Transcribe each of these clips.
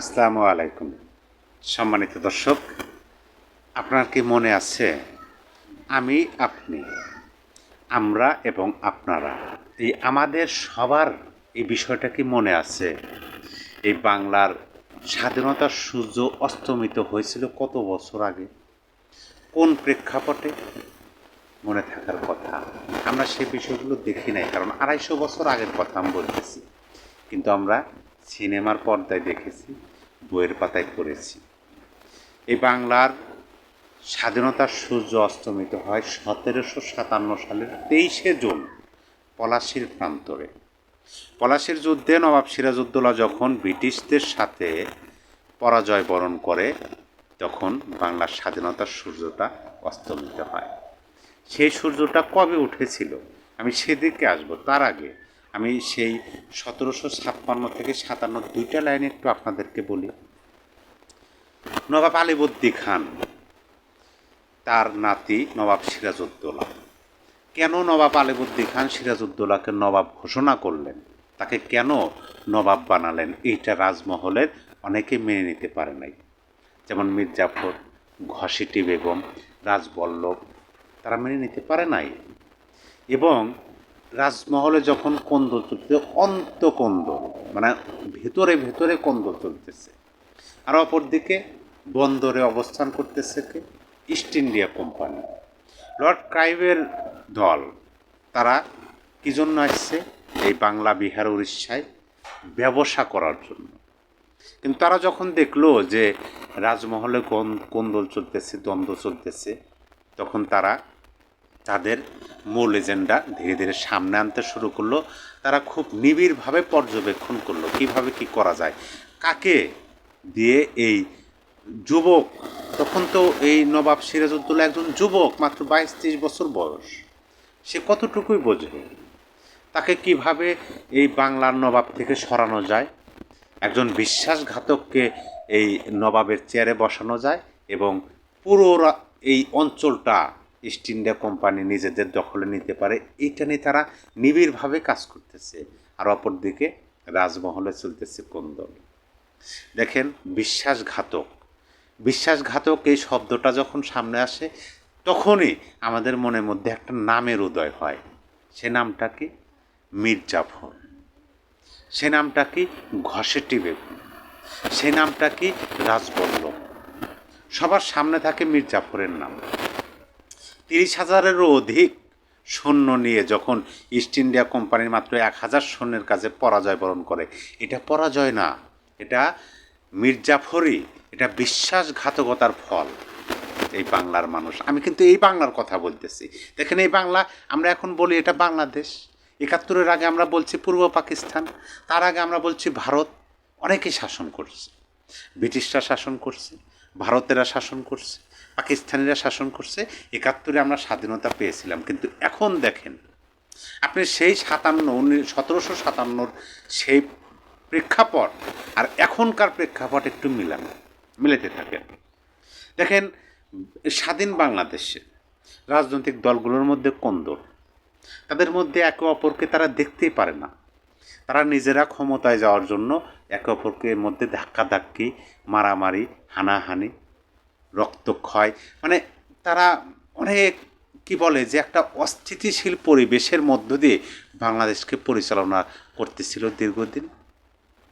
আসসালামু আলাইকুম। সম্মানিত দর্শক, আপনার কি মনে আছে, আমি, আপনি, আমরা এবং আপনারা, এই আমাদের সবার এই বিষয়টা কি মনে আছে? এই বাংলার স্বাধীনতার সূর্য অস্তমিত হয়েছিল কত বছর আগে? কোন প্রেক্ষাপটে? মনে থাকার কথা, আমরা সে বিষয়গুলো দেখি নাই, কারণ আড়াইশো বছর আগের কথা আমি বলতেছি। কিন্তু আমরা সিনেমার পর্দায় দেখেছি, বইয়ের পাতায় পড়েছি। এই বাংলার স্বাধীনতার সূর্য অস্তমিত হয় সতেরোশো সাতান্ন সালের তেইশে জুন, পলাশির প্রান্তরে। পলাশির যুদ্ধে নবাব সিরাজউদ্দৌলা যখন ব্রিটিশদের সাথে পরাজয় বরণ করে, তখন বাংলার স্বাধীনতার সূর্যটা অস্তমিত হয়। সেই সূর্যটা কবে উঠেছিল? আমি সেদিকে আসব, তার আগে আমি সেই সতেরোশো ছাপ্পান্ন থেকে সাতান্ন দুইটা লাইন একটু আপনাদেরকে বলি। নবাব আলিবদ্দি খান, তার নাতি নবাব সিরাজউদ্দৌলা। কেন নবাব আলিবদ্দি খান সিরাজউদ্দৌলাকে নবাব ঘোষণা করলেন? তাকে কেন নবাব বানালেন? এইটা রাজমহলের অনেকে মেনে নিতে পারে নাই। যেমন মির্জাফর ঘসিটি বেগম, রাজবল্লভ, তারা মেনে নিতে পারে নাই। এবং রাজমহলে যখন কন্দল অন্ত কন্দল মানে ভেতরে ভেতরে কন্দল চলতেছে আর অপরদিকে বন্দরে অবস্থান করতেছে কে? ইস্ট ইন্ডিয়া কোম্পানি লর্ড ক্রাইভের দল, তারা কি জন্য আসছে? এই বাংলা বিহার উড়িষ্যায় ব্যবসা করার জন্য। কিন্তু তারা যখন দেখল যে রাজমহলে কোন কোন্দল চলতেছে, দ্বন্দ্ব চলতেছে, তখন তারা তাদের মূল এজেন্ডা ধীরে ধীরে সামনে আনতে শুরু করল। তারা খুব নিবিড়ভাবে পর্যবেক্ষণ করল, কীভাবে কি করা যায়, কাকে দিয়ে এই যুবক, তখন তো এই নবাব সিরাজউদ্দৌলা একজন যুবক, মাত্র বাইশ তেইশ বছর বয়স। সে কতটুকুই বোঝে? তাকে কীভাবে এই বাংলার নবাব থেকে সরানো যায়? একজন বিশ্বাসঘাতককে এই নবাবের চেয়ারে বসানো যায় এবং পুরো এই অঞ্চলটা ইস্ট ইন্ডিয়া কোম্পানি নিজেদের দখলে নিতে পারে, এটা নিয়ে তারা নিবিড়ভাবে কাজ করতেছে। আর অপরদিকে রাজমহলে চলতেছে কোন্দল। দেখেন, বিশ্বাসঘাতক। বিশ্বাসঘাতক এই শব্দটা যখন সামনে আসে, তখনই আমাদের মনের মধ্যে একটা নামের উদয় হয়। সে নামটা কি? মির্জাফর সে নামটা কি? ঘসেটি বেগুন সে নামটা কি? রাজবল্লভ। সবার সামনে থাকে মীর জাফরের নাম। তিরিশ হাজারেরও অধিক সৈন্য নিয়ে যখন ইস্ট ইন্ডিয়া কোম্পানির মাত্র এক হাজার সৈন্যের কাছে পরাজয় বরণ করে। এটা পরাজয় না, এটা মির্জাফরি, এটা বিশ্বাসঘাতকতার ফল। এই বাংলার মানুষ, আমি কিন্তু এই বাংলার কথা বলতেছি। দেখেন এই বাংলা, আমরা এখন বলি এটা বাংলাদেশ। একাত্তরের আগে আমরা বলছি পূর্ব পাকিস্তান, তার আগে আমরা বলছি ভারত। অনেকেই শাসন করছে। ব্রিটিশরা শাসন করছে, ভারতেরা শাসন করছে। পাকিস্তানিরা শাসন করছে, একাত্তরে আমরা স্বাধীনতা পেয়েছিলাম। কিন্তু এখন দেখেন, আপনি সেই সাতান্ন সতেরোশো সাতান্নর সেই প্রেক্ষাপট আর এখনকার প্রেক্ষাপট একটু মিলান মিলাতে থাকেন। দেখেন, স্বাধীন বাংলাদেশে রাজনৈতিক দলগুলোর মধ্যে কোন্দল তাদের মধ্যে একে অপরকে তারা দেখতেই পারে না। তারা নিজেরা ক্ষমতায় যাওয়ার জন্য একে অপরকে মধ্যে ধাক্কাধাক্কি, মারামারি, হানাহানি রক্তক্ষয় মানে তারা অনেক, কি বলে যে একটা অস্থিতিশীল পরিবেশের মধ্য দিয়ে বাংলাদেশকে পরিচালনা করতেছিল দীর্ঘদিন।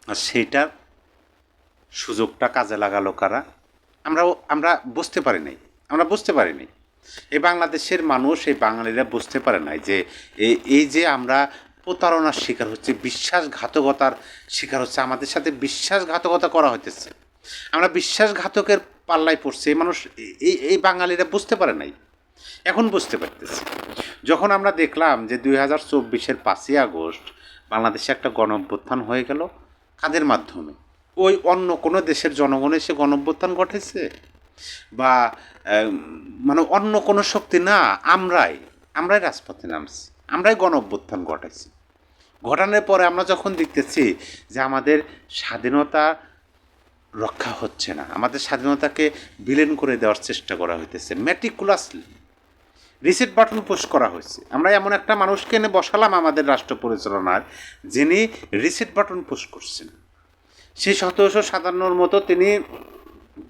আর সেইটার সুযোগটা কাজে লাগালো কারা? আমরাও, আমরা বুঝতে পারি নাই। আমরা বুঝতে পারি নাই। এই বাংলাদেশের মানুষ, এই বাঙালিরা বুঝতে পারে নাই যে এই যে আমরা প্রতারণার শিকার হচ্ছে, বিশ্বাসঘাতকতার শিকার হচ্ছে, আমাদের সাথে বিশ্বাসঘাতকতা করা হইতেছে। আমরা বিশ্বাসঘাতকের পাল্লায় পড়ছে মানুষ এই এই বাঙালিরা বুঝতে পারে নাই। এখন বুঝতে পারতেছি। যখন আমরা দেখলাম যে দুই হাজার চব্বিশের পাঁচই আগস্ট বাংলাদেশে একটা গণ অভ্যুত্থান হয়ে গেল, কাদের মাধ্যমে? ওই অন্য কোনো দেশের জনগণ এসে গণ অভ্যুত্থান ঘটেছে? বা মানে অন্য কোনো শক্তি না, আমরাই আমরাই রাজপথে নামছি, আমরাই গণ অভ্যুত্থান ঘটাইছি। ঘটানোর পরে আমরা যখন দেখতেছি যে আমাদের স্বাধীনতা রক্ষা হচ্ছে না। আমাদের স্বাধীনতাকে বিলীন করে দেওয়ার চেষ্টা করা হইতেছে। ম্যাটিকুলাসলি রিসেট বাটন পুশ করা হয়েছে আমরা এমন একটা মানুষকে এনে বসালাম আমাদের রাষ্ট্র পরিচালনার, যিনি রিসেট বাটন পুশ করছেন। সেই সতেরোশো সাতান্নর মতো তিনি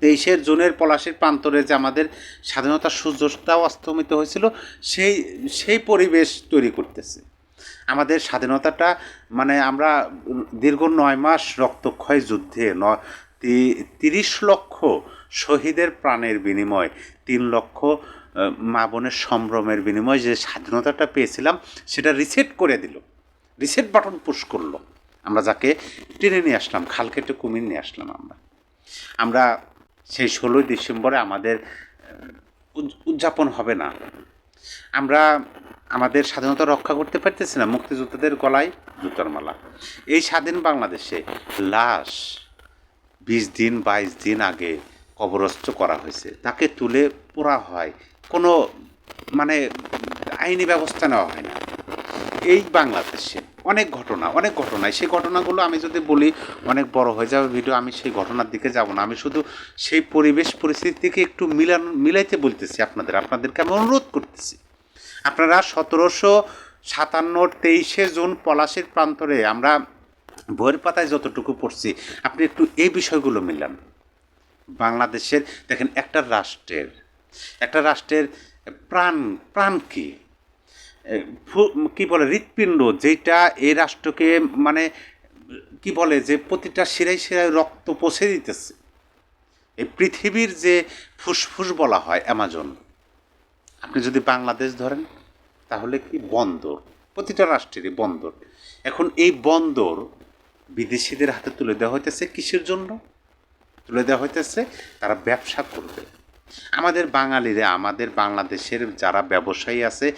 তেইশের জুনের পলাশির প্রান্তরে যে আমাদের স্বাধীনতার সূর্যটাও অস্তমিত হয়েছিল, সেই সেই পরিবেশ তৈরি করতেছে। আমাদের স্বাধীনতাটা মানে আমরা দীর্ঘ নয় মাস রক্তক্ষয় যুদ্ধে তিরিশ লক্ষ শহীদের প্রাণের বিনিময়, তিন লক্ষ মা বোনের সম্ভ্রমের বিনিময়ে যে স্বাধীনতাটা পেয়েছিলাম, সেটা রিসেট করে দিল। রিসেট বাটন পুশ করল। আমরা যাকে টেনে নিয়ে আসলাম, খাল কেটে কুমির নিয়ে আসলাম আমরা। আমরা সেই ষোলোই ডিসেম্বরে আমাদের উদ- উদযাপন হবে না। আমরা আমাদের স্বাধীনতা রক্ষা করতে পারতেছি না, মুক্তিযোদ্ধাদের গলায় জুতার মালা। এই স্বাধীন বাংলাদেশে লাশ বিশ দিন, বাইশ দিন আগে কবরস্থ করা হয়েছে। তাকে তুলে পোড়া হয়। কোনো মানে আইনি ব্যবস্থা নেওয়া হয় না। এই বাংলাদেশে অনেক ঘটনা অনেক ঘটনা। সেই ঘটনাগুলো আমি যদি বলি, অনেক বড় হয়ে যাবে ভিডিও আমি সেই ঘটনার দিকে যাব না। আমি শুধু সেই পরিবেশ পরিস্থিতিকে একটু মিলান, মিলাইতে বলতেছি আপনাদের। আপনাদেরকে আমি অনুরোধ করতেছি। আপনারা সতেরোশো সাতান্ন তেইশে জুন পলাশির প্রান্তরে আমরা বইয়ের পাতায় যতটুকু পড়ছি, আপনি একটু এই বিষয়গুলো মিলান। বাংলাদেশের, দেখেন, একটা রাষ্ট্রের একটা রাষ্ট্রের প্রাণ প্রাণ কি? কি বলে, হৃৎপিণ্ড যেটা এই রাষ্ট্রকে মানে কি বলে, যে প্রতিটা শিরায় শিরায় রক্ত পৌঁছে দিতেছে। এই পৃথিবীর যে ফুসফুস বলা হয়, অ্যামাজন, আপনি যদি বাংলাদেশ ধরেন, তাহলে কি বন্দর? প্রতিটা রাষ্ট্রেরই বন্দর। এখন এই বন্দর বিদেশিদের হাতে তুলে দেওয়া হইতেছে কিসের জন্য? তুলে দেওয়া হইতেছে তারা ব্যবসা করবে। আমাদের বাঙালিরা, আমাদের বাংলাদেশের যারা ব্যবসায়ী আছে,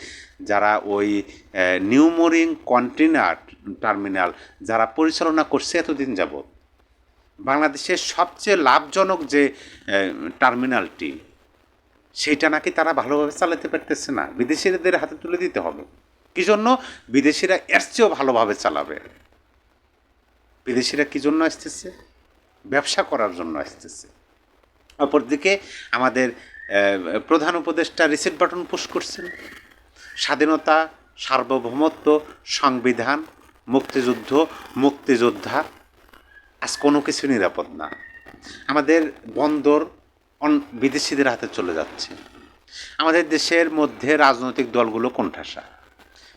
যারা ওই নিউমোরিং কন্টেনার টার্মিনাল যারা পরিচালনা করছে এতদিন যাবৎ, বাংলাদেশের সবচেয়ে লাভজনক যে টার্মিনালটি সেইটা নাকি তারা ভালোভাবে চালাতে পারতেছে না। বিদেশিদের হাতে তুলে দিতে হবে। কি জন্য বিদেশিরা এর চেয়েও ভালোভাবে চালাবে। বিদেশিরা কি জন্য আসতেছে? ব্যবসা করার জন্য আসতেছে। অপরদিকে আমাদের প্রধান উপদেষ্টা রিসেট বাটন পুশ করছেন। স্বাধীনতা, সার্বভৌমত্ব, সংবিধান, মুক্তিযুদ্ধ, মুক্তিযোদ্ধা, আজ কোনো কিছু নিরাপদ না। আমাদের বন্দর অন- বিদেশিদের হাতে চলে যাচ্ছে। আমাদের দেশের মধ্যে রাজনৈতিক দলগুলো কোণঠাসা।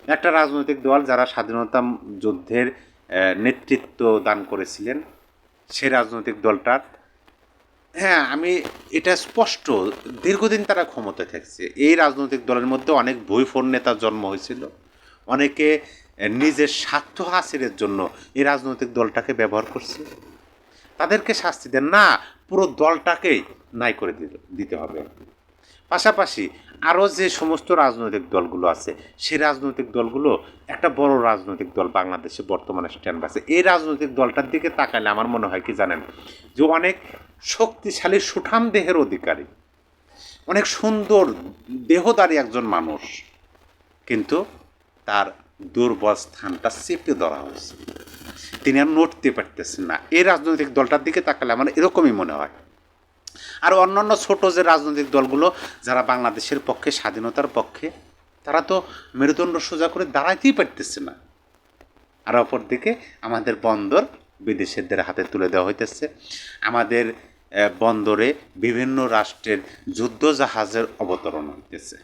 একটা রাজনৈতিক দল যারা স্বাধীনতা যুদ্ধের নেতৃত্ব দান করেছিলেন সে রাজনৈতিক দলটার। হ্যাঁ আমি এটা স্পষ্ট। দীর্ঘদিন তারা ক্ষমতায় থাকছে। এই রাজনৈতিক দলের মধ্যে অনেক বইফোর নেতার জন্ম হয়েছিল। অনেকে নিজের স্বার্থ হাসিলের জন্য এই রাজনৈতিক দলটাকে ব্যবহার করছে। তাদেরকে শাস্তি দেন। না, পুরো দলটাকেই নাই করে দিতে হবে। পাশাপাশি আরও যে সমস্ত রাজনৈতিক দলগুলো আছে, সেই রাজনৈতিক দলগুলো একটা বড় রাজনৈতিক দল বাংলাদেশে বর্তমানে স্ট্যান্ড আছে। এই রাজনৈতিক দলটার দিকে তাকালে আমার মনে হয় কি জানেন? যে অনেক শক্তিশালী, সুঠাম দেহের অধিকারী। অনেক সুন্দর দেহদারী একজন মানুষ। কিন্তু তার দুর্বল স্থানটা চেপে ধরা হয়েছে। তিনি আর নড়তে পারতেছেন না। এই রাজনৈতিক দলটার দিকে তাকালে আমার এরকমই মনে হয়। আর অন্যান্য ছোট যে রাজনৈতিক দলগুলো যারা বাংলাদেশের পক্ষে, স্বাধীনতার পক্ষে, তারা তো মেরুদণ্ড সোজা করে দাঁড়াইতেই পারতেছে না। আর অপরদিকে আমাদের বন্দর বিদেশিদের হাতে তুলে দেওয়া হইতেছে। আমাদের বন্দরে বিভিন্ন রাষ্ট্রের যুদ্ধ জাহাজের অবতরণ হইতেছে।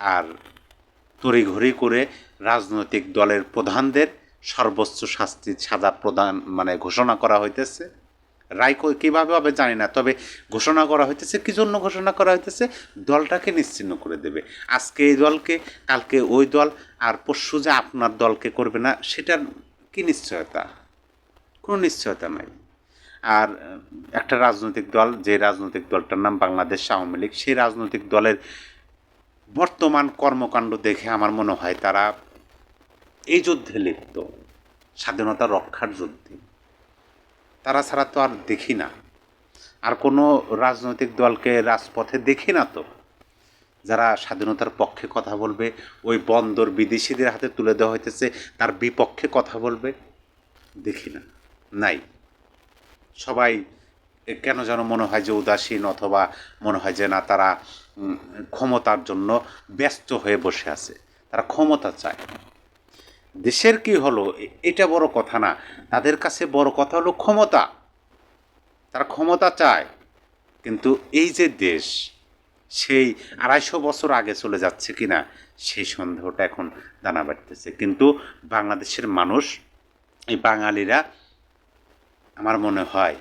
আর তড়িঘড়ি করে রাজনৈতিক দলের প্রধানদের সর্বোচ্চ শাস্তি সাজা প্রদান মানে ঘোষণা করা হইতেছে। রায় কীভাবে হবে জানি না, তবে ঘোষণা করা হইতেছে, কি জন্য ঘোষণা করা হইতেছে, দলটাকে নিশ্চিন্ন করে দেবে। আজকে এই দলকে, কালকে ওই দল, আর পরশু যে আপনার দলকে করবে না, সেটার কি নিশ্চয়তা? কোনো নিশ্চয়তা নাই। আর একটা রাজনৈতিক দল, যে রাজনৈতিক দলটার নাম বাংলাদেশ আওয়ামী লীগ, সেই রাজনৈতিক দলের বর্তমান কর্মকাণ্ড দেখে আমার মনে হয় তারা এই যুদ্ধে লিপ্ত, স্বাধীনতা রক্ষার যুদ্ধে। তারা ছাড়া তো আর দেখি না। আর কোনো রাজনৈতিক দলকে রাজপথে দেখি না তো। যারা স্বাধীনতার পক্ষে কথা বলবে, ওই বন্দর বিদেশিদের হাতে তুলে দেওয়া হইতেছে, তার বিপক্ষে কথা বলবে, দেখি না, নাই। সবাই কেন যেন মনে হয় যে উদাসীন অথবা মনে হয় যে না, তারা ক্ষমতার জন্য ব্যস্ত হয়ে বসে আছে। তারা ক্ষমতা চায়। দেশের কি হলো? এটা বড় কথা না। তাদের কাছে বড় কথা হলো ক্ষমতা। তারা ক্ষমতা চায়। কিন্তু এই যে দেশ, সেই আড়াইশো বছর আগে চলে যাচ্ছে কিনা, সেই সন্দেহটা এখন দানা বাড়তেছে। কিন্তু বাংলাদেশের মানুষ, এই বাঙালিরা, আমার মনে হয়,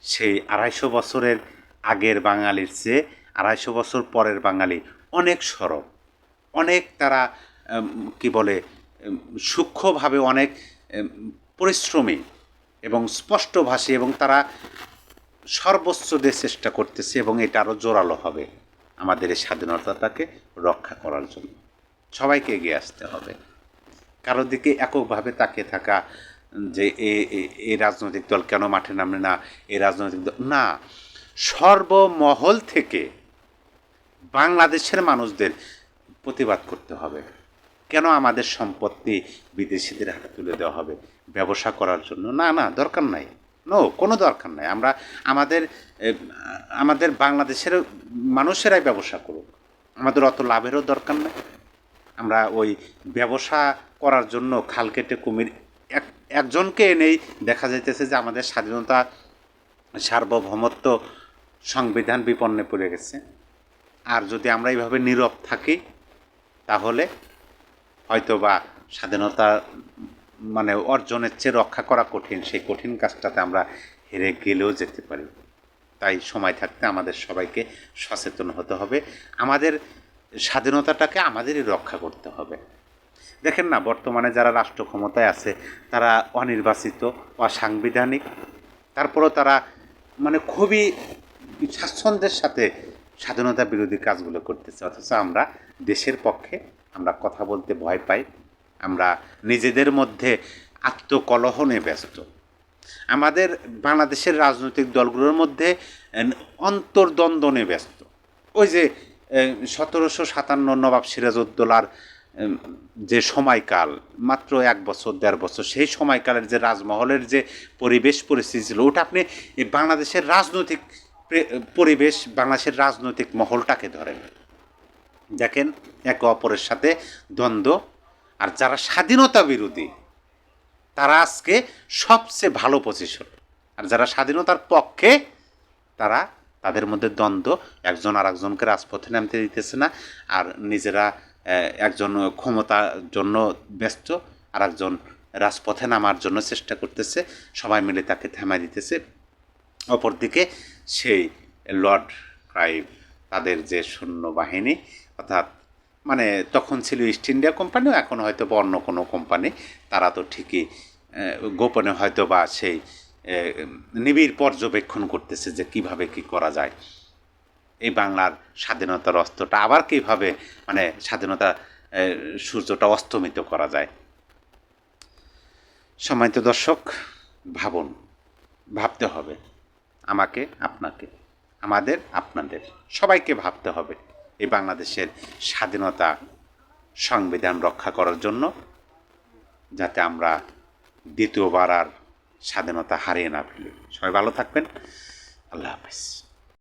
সেই আড়াইশো বছরের আগের বাঙালির চেয়ে আড়াইশো বছর পরের বাঙালি অনেক সরব। অনেক তারা কি বলে সূক্ষ্মভাবে অনেক পরিশ্রমী এবং স্পষ্টভাষী এবং তারা সর্বোচ্চ দিয়ে চেষ্টা করতেছে এবং এটা আরও জোরালো হবে আমাদের এই স্বাধীনতাটাকে রক্ষা করার জন্য। সবাইকে এগিয়ে আসতে হবে। কারোর দিকে এককভাবে তাকিয়ে থাকা, যে এ- এই রাজনৈতিক দল কেন মাঠে নামে না এই রাজনৈতিক দল, না। সর্বমহল থেকে বাংলাদেশের মানুষদের প্রতিবাদ করতে হবে। কেন আমাদের সম্পত্তি বিদেশিদের হাতে তুলে দেওয়া হবে? ব্যবসা করার জন্য? না না, দরকার নাই। নো কোনো দরকার নাই। আমরা আমাদের আমাদের বাংলাদেশের মানুষেরাই ব্যবসা করুক। আমাদের অত লাভেরও দরকার নেই। আমরা ওই ব্যবসা করার জন্য খাল কেটে কুমির এক, একজনকে এনেই দেখা যাইতেছে যে আমাদের স্বাধীনতা সার্বভৌমত্ব সংবিধান বিপন্নে পড়ে গেছে। আর যদি আমরা এইভাবে নীরব থাকি, তাহলে হয়তো বা স্বাধীনতা মানে অর্জনের চেয়ে রক্ষা করা কঠিন, সেই কঠিন কাজটাতে আমরা হেরে গেলেও যেতে পারি। তাই সময় থাকতে আমাদের সবাইকে সচেতন হতে হবে। আমাদের স্বাধীনতাটাকে আমাদেরই রক্ষা করতে হবে। দেখেন না, বর্তমানে যারা রাষ্ট্র ক্ষমতায় আছে, তারা অনির্বাচিত, অসাংবিধানিক, তারপরও তারা মানে খুবই স্বাচ্ছন্দ্যের সাথে স্বাধীনতা বিরোধী কাজগুলো করতেছে। অথচ আমরা দেশের পক্ষে আমরা কথা বলতে ভয় পাই। আমরা নিজেদের মধ্যে আত্মকলহনে ব্যস্ত। আমাদের বাংলাদেশের রাজনৈতিক দলগুলোর মধ্যে অন্তর্দ্বন্দ্বনে ব্যস্ত। ওই যে সতেরোশো সাতান্ন নবাব সিরাজউদ্দৌলার যে সময়কাল, মাত্র এক বছর, দেড় বছর, সেই সময়কালের যে রাজমহলের যে পরিবেশ পরিস্থিতি ছিল, ওটা আপনি বাংলাদেশের রাজনৈতিক পরিবেশ, বাংলাদেশের রাজনৈতিক মহলটাকে ধরেন। দেখেন, একে অপরের সাথে দ্বন্দ্ব। আর যারা স্বাধীনতা বিরোধী, তারা আজকে সবচেয়ে ভালো পজিশন আর যারা স্বাধীনতার পক্ষে, তারা তাদের মধ্যে দ্বন্দ্ব। একজন আর একজনকে রাজপথে নামতে দিতেছে না, আর নিজেরা একজন ক্ষমতার জন্য ব্যস্ত আর একজন রাজপথে নামার জন্য চেষ্টা করতেছে। সবাই মিলে তাকে থামাই দিতেছে। অপরদিকে সেই লর্ড ক্রাইভ, তাদের যে সৈন্যবাহিনী অর্থাৎ মানে তখন ছিল ইস্ট ইন্ডিয়া কোম্পানিও এখন হয়তো বা অন্য কোনো কোম্পানি তারা তো ঠিকই গোপনে হয়তো বা সেই নিবিড় পর্যবেক্ষণ করতেছে যে কীভাবে কি করা যায়। এই বাংলার স্বাধীনতার অস্ত্রটা আবার কীভাবে মানে স্বাধীনতা সূর্যটা অস্তমিত করা যায়। সম্মানিত দর্শক, ভাবুন, ভাবতে হবে। আমাকে, আপনাকে, আমাদের, আপনাদের, সবাইকে ভাবতে হবে। এই বাংলাদেশের স্বাধীনতা সংবিধান রক্ষা করার জন্য যাতে আমরা দ্বিতীয়বার আর স্বাধীনতা হারিয়ে না ফেলি। সবাই ভালো থাকবেন। আল্লাহ হাফেজ।